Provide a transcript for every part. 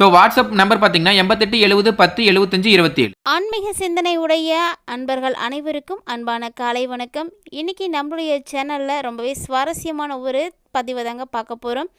So WhatsApp number பார்த்தீங்கன்னா எண்பத்தெட்டு எழுபது பத்து எழுபத்தஞ்சு இருபத்தி ஏழு ஆன்மீக சிந்தனை உடைய அன்பர்கள் அனைவருக்கும் அன்பான காலை வணக்கம். இன்னைக்கு நம்மளுடைய சேனலில் ரொம்பவே சுவாரஸ்யமான ஒரு பதிவதாங்க பார்க்க போகிறோம்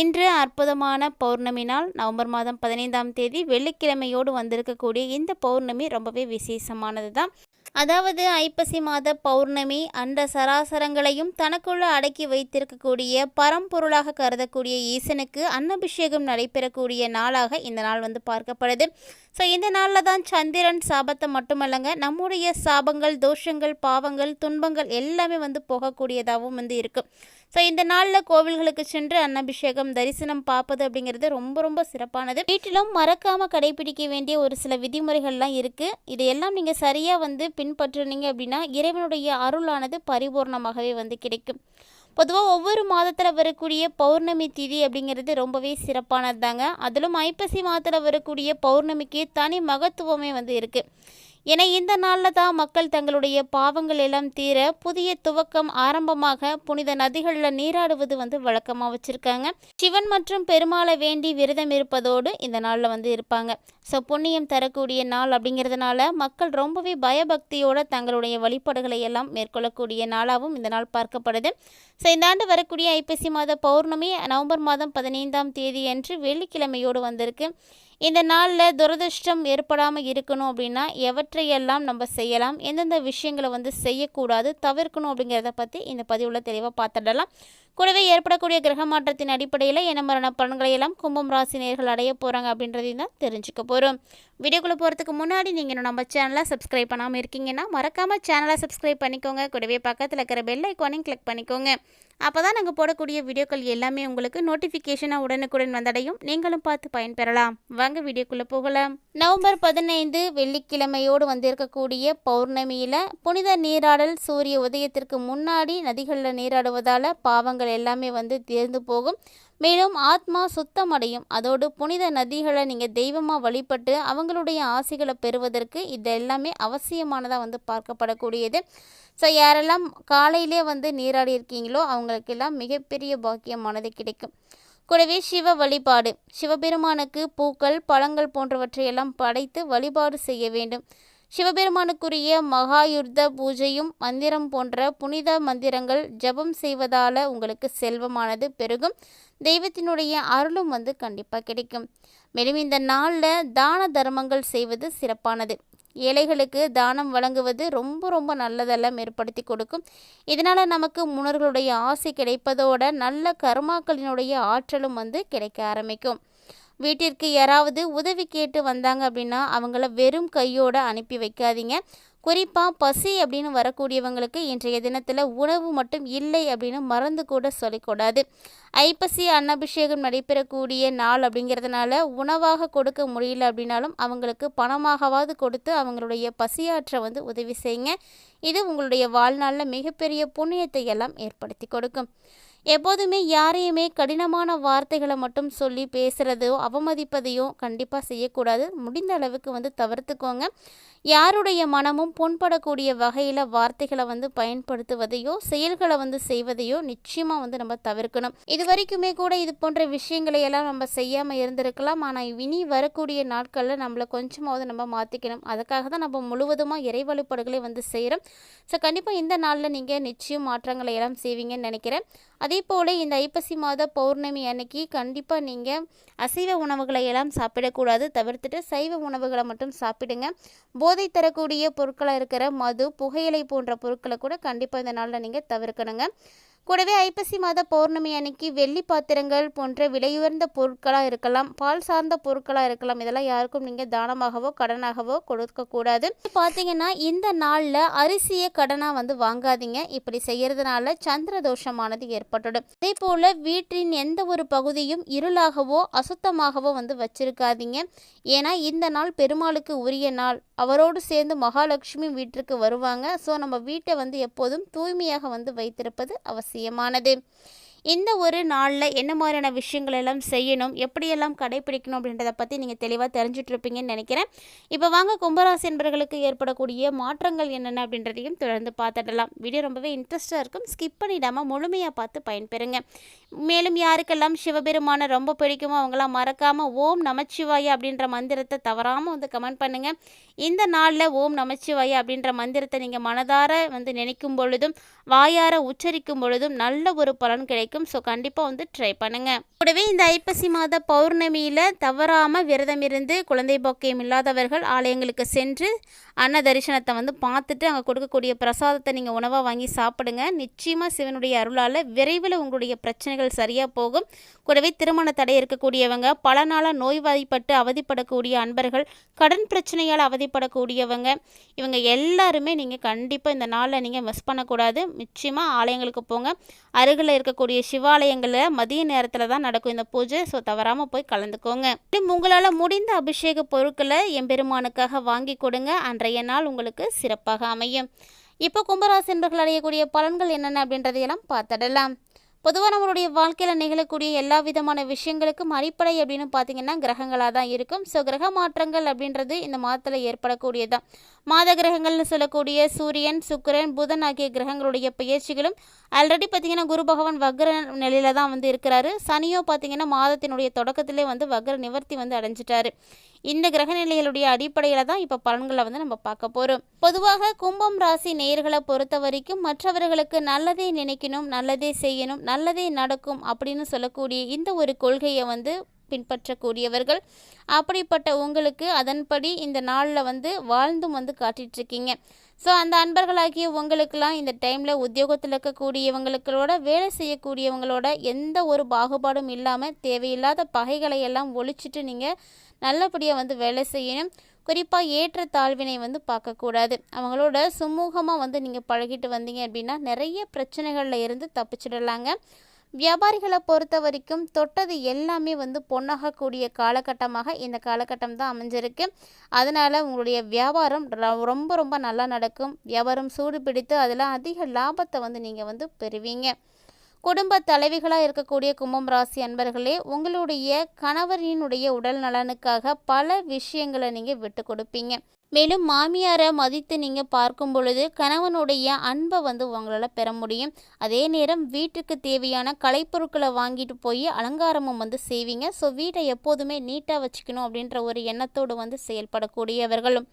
இன்று அற்புதமான பௌர்ணமி நாள். நவம்பர் மாதம் பதினைந்தாம் தேதி. வெள்ளிக்கிழமையோடு வந்திருக்கக்கூடிய இந்த பௌர்ணமி ரொம்பவே விசேஷமானது தான் அதாவது ஐப்பசி மாத பௌர்ணமி அண்ட சராசரங்களையும் தனக்குள்ள அடக்கி வைத்திருக்கக்கூடிய பரம்பொருளாக கருதக்கூடிய ஈசனுக்கு அன்னபிஷேகம் நடைபெறக்கூடிய நாளாக இந்த நாள் வந்து பார்க்கப்படுது. ஸோ இந்த நாளில் தான் சந்திரன் சாபத்தை மட்டுமல்லங்க நம்முடைய சாபங்கள் தோஷங்கள் பாவங்கள் துன்பங்கள் எல்லாமே வந்து போகக்கூடியதாகவும் வந்து இருக்கும் ஸோ இந்த நாளில் கோவில்களுக்கு சென்று அன்னபிஷேகம் தரிசனம் பார்ப்பது அப்படிங்கிறது ரொம்ப ரொம்ப சிறப்பானது. வீட்டிலும் மறக்காமல் கடைபிடிக்க வேண்டிய ஒரு சில விதிமுறைகள்லாம் இருக்குது இதையெல்லாம் நீங்கள் சரியாக வந்து பின்பற்றுனீங்க அப்படின்னா இறைவனுடைய அருளானது பரிபூர்ணமாகவே வந்து கிடைக்கும். பொதுவாக ஒவ்வொரு மாதத்தில் வரக்கூடிய பௌர்ணமி திதி அப்படிங்கிறது ரொம்பவே சிறப்பானது தாங்க அதிலும் ஐப்பசி மாதத்தில் வரக்கூடிய பௌர்ணமிக்கு தனி மகத்துவமே வந்து இருக்குது ஏன்னா இந்த நாளில் தான் மக்கள் தங்களுடைய பாவங்கள் எல்லாம் தீர புதிய துவக்கம் ஆரம்பமாக புனித நதிகளில் நீராடுவது வந்து வழக்கமாக வச்சுருக்காங்க. சிவன் மற்றும் பெருமாளை வேண்டி விரதம் இருப்பதோடு இந்த நாளில் வந்து இருப்பாங்க. ஸோ புண்ணியம் தரக்கூடிய நாள் அப்படிங்கிறதுனால மக்கள் ரொம்பவே பயபக்தியோடு தங்களுடைய வழிபாடுகளை எல்லாம் மேற்கொள்ளக்கூடிய நாளாகவும் இந்த நாள் பார்க்கப்படுது. ஸோ இந்த ஆண்டு வரக்கூடிய ஐப்பசி மாத பௌர்ணமி நவம்பர் மாதம் பதினைந்தாம் தேதி அன்று வெள்ளிக்கிழமையோடு வந்திருக்கு. இந்த நாளில் துரதிர்ஷ்டம் ஏற்படாமல் இருக்கணும் அப்படின்னா எவற்றையெல்லாம் நம்ம செய்யலாம் எந்தெந்த விஷயங்களை வந்து செய்யக்கூடாது தவிர்க்கணும் அப்படிங்கிறத பற்றி இந்த பதிவில் தெளிவாக பார்த்துடலாம். கூடவே ஏற்படக்கூடிய கிரக மாற்றத்தின் அடிப்படையில் என்ன மரண பலன்களை எல்லாம் கும்பம் ராசி நேர்கள் அடைய போகிறாங்க அப்படின்றதையும் தான் தெரிஞ்சுக்க போகிறோம் வீடியோக்குள்ளே போகிறதுக்கு முன்னாடி நீங்கள் இன்னும் நம்ம சேனலை சப்ஸ்கிரைப் பண்ணாமல் இருக்கீங்கன்னா மறக்காமல் சேனலை சப்ஸ்கிரைப் பண்ணிக்கோங்க. கூடவே பக்கத்தில் இருக்கிற பெல் ஐக்கானையும் கிளிக் பண்ணிக்கோங்க. அப்போ தான் நாங்கள் போடக்கூடிய வீடியோக்கள் எல்லாமே உங்களுக்கு நோட்டிஃபிகேஷனாக உடனுக்குடன் வந்தடையும். நீங்களும் பார்த்து பயன்பெறலாம். வாங்க வீடியோக்குள்ளே போகலாம். நவம்பர் பதினைந்து வெள்ளிக்கிழமையோடு வந்திருக்கக்கூடிய பௌர்ணமியில் புனித நீராடல் சூரிய உதயத்திற்கு முன்னாடி நதிகளில் நீராடுவதால் பாவங்கள் எல்லாமே வந்து தேர்ந்து போகும். மேலும் ஆத்மா சுத்தமடையும். அதோடு புனித நதிகளை நீங்கள் தெய்வமாக வழிபட்டு அவங்களுடைய ஆசைகளை பெறுவதற்கு இது எல்லாமே அவசியமானதாக வந்து பார்க்கப்படக்கூடியது. ஸோ யாரெல்லாம் காலையிலே வந்து நீராடி இருக்கீங்களோ அவங்களுக்கெல்லாம் மிகப்பெரிய பாக்கியமானது கிடைக்கும். கூடவே சிவ வழிபாடு. சிவபெருமானுக்கு பூக்கள் பழங்கள் போன்றவற்றையெல்லாம் படைத்து வழிபாடு செய்ய வேண்டும். சிவபெருமானுக்குரிய மகாயுர்த பூஜையும் மந்திரம் போன்ற புனித மந்திரங்கள் ஜபம் செய்வதால் உங்களுக்கு செல்வமானது பெருகும். தெய்வத்தினுடைய அருளும் வந்து கண்டிப்பாக கிடைக்கும். மேலும் இந்த நாளில் தான தர்மங்கள் செய்வது சிறப்பானது. ஏழைகளுக்கு தானம் வழங்குவது ரொம்ப ரொம்ப நல்லதெல்லாம் ஏற்படுத்தி கொடுக்கும். இதனால் நமக்கு முன்னோர்களுடைய ஆசை கிடைப்பதோட நல்ல கர்மாக்களினுடைய ஆற்றலும் வந்து கிடைக்க ஆரம்பிக்கும். வீட்டிற்கு யாராவது உதவி கேட்டு வந்தாங்க அப்படின்னா அவங்கள வெறும் கையோடு அனுப்பி வைக்காதீங்க. குறிப்பாக பசி அப்படின்னு வரக்கூடியவங்களுக்கு இன்றைய தினத்தில் உணவு மட்டும் இல்லை அப்படின்னு மறந்து கூட சொல்லிக்கூடாது. ஐப்பசி அன்னபிஷேகம் நடைபெறக்கூடிய நாள் அப்படிங்கிறதுனால உணவாக கொடுக்க முடியல அப்படின்னாலும் அவங்களுக்கு பணமாகவாவது கொடுத்து அவங்களுடைய பசியாற்ற வந்து உதவி செய்யுங்க. இது உங்களுடைய வாழ்நாளில் மிகப்பெரிய புண்ணியத்தை எல்லாம் ஏற்படுத்தி கொடுக்கும். எப்போதுமே யாரையுமே கடினமான வார்த்தைகளை மட்டும் சொல்லி பேசுகிறதோ அவமதிப்பதையோ கண்டிப்பாக செய்யக்கூடாது. முடிந்த அளவுக்கு வந்து தவிர்த்துக்கோங்க. யாருடைய மனமும் புண்படக்கூடிய வகையில் வார்த்தைகளை வந்து பயன்படுத்துவதையோ செயல்களை வந்து செய்வதையோ நிச்சயமாக வந்து நம்ம தவிர்க்கணும். இது வரைக்குமே கூட இது போன்ற விஷயங்களை எல்லாம் நம்ம செய்யாமல் இருந்திருக்கலாம். ஆனால் இனி வரக்கூடிய நாட்களில் நம்மளை கொஞ்சமாவது நம்ம மாற்றிக்கணும் அதுக்காக தான் நம்ம முழுவதுமாக இறை வழிபாடுகளை வந்து செய்கிறோம் ஸோ கண்டிப்பாக இந்த நாளில் நீங்கள் நிச்சயம் மாற்றங்களை எல்லாம் செய்வீங்கன்னு நினைக்கிறேன். அதே போல் இந்த ஐப்பசி மாத பௌர்ணமி அன்னைக்கு கண்டிப்பாக நீங்கள் அசைவ உணவுகளை எல்லாம் சாப்பிடக்கூடாது. தவிர்த்துட்டு சைவ உணவுகளை மட்டும் சாப்பிடுங்க. போதை தரக்கூடிய பொருட்களாக இருக்கிற மது புகையிலை போன்ற பொருட்களை கூட கண்டிப்பாக இந்த நாளில் நீங்கள் தவிர்க்கணுங்க. கூடவே ஐப்பசி மாத பௌர்ணமி அன்னைக்கு வெள்ளி பாத்திரங்கள் போன்ற விலையுயர்ந்த பொருட்களாக இருக்கலாம் பால் சார்ந்த பொருட்களாக இருக்கலாம். இதெல்லாம் யாருக்கும் நீங்கள் தானமாகவோ கடனாகவோ கொடுக்கக்கூடாது பார்த்தீங்கன்னா இந்த நாளில் அரிசியை கடனாக வந்து வாங்காதீங்க. இப்படி செய்கிறதுனால சந்திர தோஷமானது ஏற்பட்டுடும். அதே போல் வீட்டின் எந்த ஒரு பகுதியும் இருளாகவோ அசுத்தமாகவோ வந்து வச்சிருக்காதீங்க. ஏன்னா இந்த நாள் பெருமாளுக்கு உரிய நாள். அவரோடு சேர்ந்து மகாலட்சுமி வீட்டிற்கு வருவாங்க. ஸோ நம்ம வீட்டை வந்து எப்போதும் தூய்மையாக வந்து வைத்திருப்பது அவசியம். அவசியமானது. இந்த ஒரு நாளில் என்ன மாதிரியான விஷயங்கள் எல்லாம் செய்யணும் எப்படியெல்லாம் கடைபிடிக்கணும் அப்படின்றத பற்றி நீங்கள் தெளிவாக தெரிஞ்சிட்ருப்பீங்கன்னு நினைக்கிறேன். இப்போ வாங்க கும்பராசி என்பவர்களுக்கு ஏற்படக்கூடிய மாற்றங்கள் என்னென்ன அப்படின்றதையும் தொடர்ந்து பார்த்துடலாம். வீடியோ ரொம்பவே இன்ட்ரெஸ்ட்டாக இருக்கும். ஸ்கிப் பண்ணிடாமல் முழுமையாக பார்த்து பயன்பெறுங்க. மேலும் யாருக்கெல்லாம் சிவபெருமானை ரொம்ப பிடிக்குமோ அவங்களாம் மறக்காமல் ஓம் நமச்சிவாய அப்படின்ற மந்திரத்தை தவறாமல் வந்து கமெண்ட் பண்ணுங்கள் இந்த நாளில் ஓம் நமச்சிவாய அப்படின்ற மந்திரத்தை நீங்கள் மனதார வந்து நினைக்கும் பொழுதும் வாயார உச்சரிக்கும் பொழுதும் நல்ல ஒரு பலன் கிடைக்கும். ஸோ கண்டிப்பாக வந்து ட்ரை பண்ணுங்கள் கூடவே இந்த ஐப்பசி மாத பௌர்ணமியில் தவறாமல் விரதம் இருந்து குழந்தை பாக்கியம் இல்லாதவர்கள் ஆலயங்களுக்கு சென்று அன்ன தரிசனத்தை வந்து பார்த்துட்டு அங்கே கொடுக்கக்கூடிய பிரசாதத்தை நீங்கள் உணவாக வாங்கி சாப்பிடுங்க. நிச்சயமாக சிவனுடைய அருளால் விரைவில் உங்களுடைய பிரச்சனைகள் சரியாக போகும். கூடவே திருமண தடை இருக்கக்கூடியவங்க பல நாளாக நோய்வாய்ப்பட்டு அவதிப்படக்கூடிய அன்பர்கள் கடன் பிரச்சனையால் அவதிப்படக்கூடியவங்க இவங்க எல்லாருமே நீங்கள் கண்டிப்பாக இந்த நாளில் நீங்கள் மிஸ் பண்ணக்கூடாது. நிச்சயமாக ஆலயங்களுக்கு போங்க. அருகில் இருக்கக்கூடிய சிவாலயங்களில் மதிய நேரத்தில் தான் நடக்கும் இந்த பூஜை. ஸோ தவறாமல் போய் கலந்துக்கோங்க. உங்களால் முடிந்த அபிஷேக பொருட்களை எம்பெருமானுக்காக வாங்கி கொடுங்க. அன்றைய நாள் உங்களுக்கு சிறப்பாக அமையும். இப்போ கும்பராசி என்பர்கள் அடையக்கூடிய பலன்கள் என்னென்ன அப்படின்றதையெல்லாம் பார்த்துடலாம். பொதுவாக நம்மளுடைய வாழ்க்கையில் நிகழக்கூடிய எல்லா விதமான விஷயங்களுக்கும் அடிப்படை அப்படின்னு பார்த்தீங்கன்னா கிரகங்களாக தான் இருக்கும். ஸோ கிரக மாற்றங்கள் அப்படின்றது இந்த மாதத்தில் ஏற்படக்கூடியதான் மாத கிரகங்கள்னு சொல்லக்கூடிய சூரியன் சுக்கரன் புதன் ஆகிய கிரகங்களுடைய பயிற்சிகளும் ஆல்ரெடி பார்த்தீங்கன்னா குரு பகவான் வக்ர நிலையில தான் வந்து இருக்கிறாரு. சனியோ பார்த்தீங்கன்னா மாதத்தினுடைய தொடக்கத்திலே வந்து வக்ர நிவர்த்தி வந்து அடைஞ்சிட்டாரு. இந்த கிரக நிலைகளுடைய அடிப்படையில் தான் இப்போ பலன்களை வந்து நம்ம பார்க்க போகிறோம் பொதுவாக கும்பம் ராசி நேர்களை பொறுத்த வரைக்கும் மற்றவர்களுக்கு நல்லதே நினைக்கணும் நல்லதே செய்யணும் நல்லதே நடக்கும் அப்படின்னு சொல்லக்கூடிய இந்த ஒரு கொள்கையை வந்து பின்பற்றக்கூடியவர்கள். அப்படிப்பட்ட உங்களுக்கு அதன்படி இந்த நாளில் வந்து வாழ்ந்தும் வந்து காட்டிகிட்ருக்கீங்க ஸோ அந்த அன்பர்களாகிய உங்களுக்கெல்லாம் இந்த டைமில் உத்தியோகத்தில் இருக்கக்கூடியவங்களுக்களோட வேலை செய்யக்கூடியவங்களோட எந்த ஒரு பாகுபாடும் இல்லாமல் தேவையில்லாத பகைகளை எல்லாம் ஒழிச்சிட்டு நீங்கள் நல்லபடியாக வந்து வேலை செய்யணும். குறிப்பாக ஏற்ற தாழ்வினை வந்து பார்க்கக்கூடாது. அவங்களோட சுமூகமாக வந்து நீங்கள் பழகிட்டு வந்தீங்க அப்படின்னா நிறைய பிரச்சனைகளில் இருந்து தப்பிச்சிடலாங்க. வியாபாரிகளை பொறுத்த வரைக்கும் தொட்டது எல்லாமே வந்து பொண்ணாகக்கூடிய காலகட்டமாக இந்த காலகட்டம் தான் அமைஞ்சிருக்கு. அதனால் உங்களுடைய வியாபாரம் ரொம்ப ரொம்ப நல்லா நடக்கும். வியாபாரம் சூடு பிடித்து அதில் அதிக லாபத்தை வந்து நீங்கள் வந்து பெறுவீங்க. குடும்ப தலைவிகளாக இருக்கக்கூடிய கும்பம் ராசி அன்பர்களே உங்களுடைய கணவரினுடைய உடல் நலனுக்காக பல விஷயங்களை நீங்கள் விட்டு கொடுப்பீங்க. மேலும் மாமியாரை மதித்து நீங்கள் பார்க்கும் பொழுது கணவனுடைய அன்பை வந்து உங்களால் பெற முடியும். அதே நேரம் வீட்டுக்கு தேவையான கலைப்பொருட்களை வாங்கிட்டு போய் அலங்காரமும் வந்து செய்வீங்க. ஸோ வீட்டை எப்போதுமே நீட்டாக வச்சுக்கணும் அப்படின்ற ஒரு எண்ணத்தோடு வந்து செயல்படக்கூடியவர்களும்.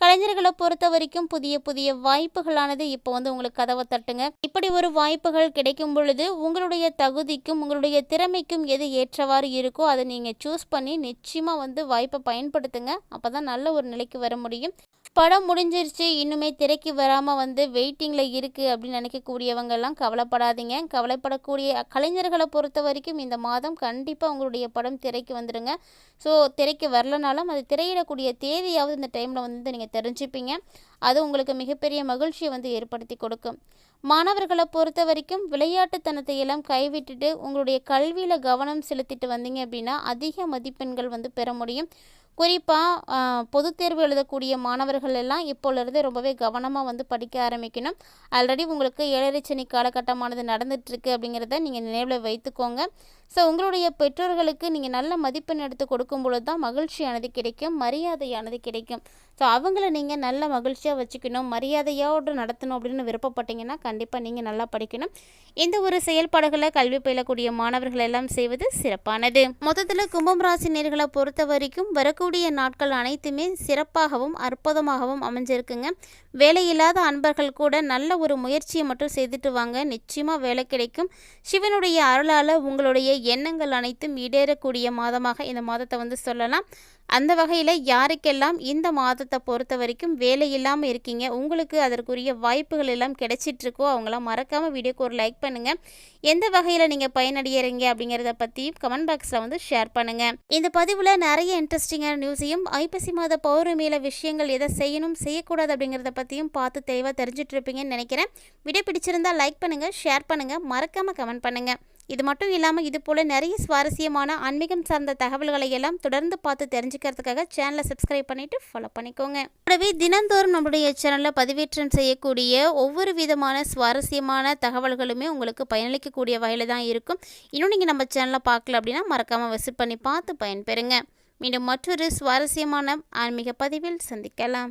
கலைஞர்களை பொறுத்த வரைக்கும் புதிய புதிய வாய்ப்புகளானது இப்போ வந்து உங்களுக்கு கதவை தட்டுங்க. இப்படி ஒரு வாய்ப்புகள் கிடைக்கும் பொழுது உங்களுடைய தகுதிக்கும் உங்களுடைய திறமைக்கும் எது ஏற்றவாறு இருக்கோ அதை நீங்கள் சூஸ் பண்ணி நிச்சயமாக வந்து வாய்ப்பை பயன்படுத்துங்க. அப்போ தான் நல்ல ஒரு நிலைக்கு வர முடியும். படம் முடிஞ்சிருச்சு. இன்னுமே திரைக்கு வராமல் வந்து வெயிட்டிங்கில் இருக்குது அப்படின்னு நினைக்கக்கூடியவங்கெல்லாம் கவலைப்படாதீங்க. கவலைப்படக்கூடிய கலைஞர்களை பொறுத்த வரைக்கும் இந்த மாதம் கண்டிப்பாக உங்களுடைய படம் திரைக்கு வந்துடுங்க ஸோ திரைக்கு வரலனாலும் அது திரையிடக்கூடிய தேதியாவது இந்த டைமில் வந்து நீங்கள் தெரிஞ்சுப்பீங்க. அது உங்களுக்கு மிகப்பெரிய மகிழ்ச்சியை வந்து ஏற்படுத்தி கொடுக்கும். மாணவர்களை பொறுத்த வரைக்கும் விளையாட்டுத்தனத்தை எல்லாம் கைவிட்டுட்டு உங்களுடைய கல்வியில் கவனம் செலுத்திட்டு வந்தீங்க அப்படின்னா அதிக மதிப்பெண்கள் வந்து பெற முடியும். குறிப்பாக பொதுத் தேர்வு எழுதக்கூடிய மாணவர்கள் எல்லாம் இப்போலேருந்து ரொம்பவே கவனமாக வந்து படிக்க ஆரம்பிக்கணும். ஆல்ரெடி உங்களுக்கு ஏழரை சனி காலகட்டமானது நடந்துட்டுருக்கு அப்படிங்கிறத நீங்கள் நினைவில் வைத்துக்கோங்க. ஸோ உங்களுடைய பெற்றோர்களுக்கு நீங்கள் நல்ல மதிப்பெண் எடுத்து கொடுக்கும் பொழுது தான் மகிழ்ச்சியானது கிடைக்கும் மரியாதையானது கிடைக்கும். ஸோ அவங்கள நீங்கள் நல்ல மகிழ்ச்சியாக வச்சுக்கணும் மரியாதையோடு நடத்தணும் அப்படின்னு விருப்பப்பட்டீங்கன்னா கண்டிப்பாக நீங்கள் நல்லா படிக்கணும். இந்த ஒரு செயல்பாடுகளை கல்வி பயிலக்கூடிய மாணவர்கள் எல்லாம் செய்வது சிறப்பானது. மொத்தத்தில் கும்பம் ராசி நேர்களை பொறுத்த வரைக்கும் வரக்கூடிய நாட்கள் அனைத்துமே சிறப்பாகவும் அற்புதமாகவும் அமைஞ்சிருக்குங்க. வேலையில்லாத அன்பர்கள் கூட நல்ல ஒரு முயற்சியை மட்டும் செய்துட்டு வாங்க. நிச்சயமாக வேலை கிடைக்கும். சிவனுடைய அருளால் உங்களுடைய எண்ணங்கள் அனைத்தும் ஈடேறக்கூடிய மாதமாக இந்த மாதத்தை வந்து சொல்லலாம். அந்த வகையில் யாருக்கெல்லாம் இந்த மாதத்தை பொறுத்த வரைக்கும் வேலை இல்லாமல் இருக்கீங்க உங்களுக்கு அதற்குரிய வாய்ப்புகள் எல்லாம் கிடைச்சிட்ருக்கோ அவங்களாம் மறக்காமல் வீடியோக்கு ஒரு லைக் பண்ணுங்கள் எந்த வகையில் நீங்கள் பயனடைகிறீங்க அப்படிங்கிறத பற்றியும் கமெண்ட் பாக்ஸில் வந்து ஷேர் பண்ணுங்கள் இந்த பதிவில் நிறைய இன்ட்ரெஸ்டிங்கான நியூஸையும் ஐப்பசி மாத பௌர்ணமியில் விஷயங்கள் எதை செய்யணும் செய்யக்கூடாது அப்படிங்கிறத பற்றியும் பார்த்து தெளிவாக தெரிஞ்சிட்ருப்பீங்கன்னு நினைக்கிறேன். வீடியோ பிடிச்சிருந்தா லைக் பண்ணுங்கள் ஷேர் பண்ணுங்கள் மறக்காமல் கமெண்ட் பண்ணுங்கள் இது மட்டும் இல்லாமல் இது போல் நிறைய சுவாரஸ்யமான ஆன்மீகம் சார்ந்த தகவல்களை எல்லாம் தொடர்ந்து பார்த்து தெரிஞ்சுக்கிறதுக்காக சேனலை சப்ஸ்கிரைப் பண்ணிவிட்டு ஃபாலோ பண்ணிக்கோங்க. கூடவே தினந்தோறும் நம்மளுடைய சேனலில் பதிவேற்றம் செய்யக்கூடிய ஒவ்வொரு விதமான சுவாரஸ்யமான தகவல்களுமே உங்களுக்கு பயனளிக்கக்கூடிய வகையில் தான் இருக்கும். இன்னும் நீங்கள் நம்ம சேனலை பார்க்கல அப்படின்னா மறக்காமல் விசிட் பண்ணி பார்த்து பயன்பெறுங்க. மீண்டும் மற்றொரு சுவாரஸ்யமான ஆன்மீக பதிவில் சந்திக்கலாம்.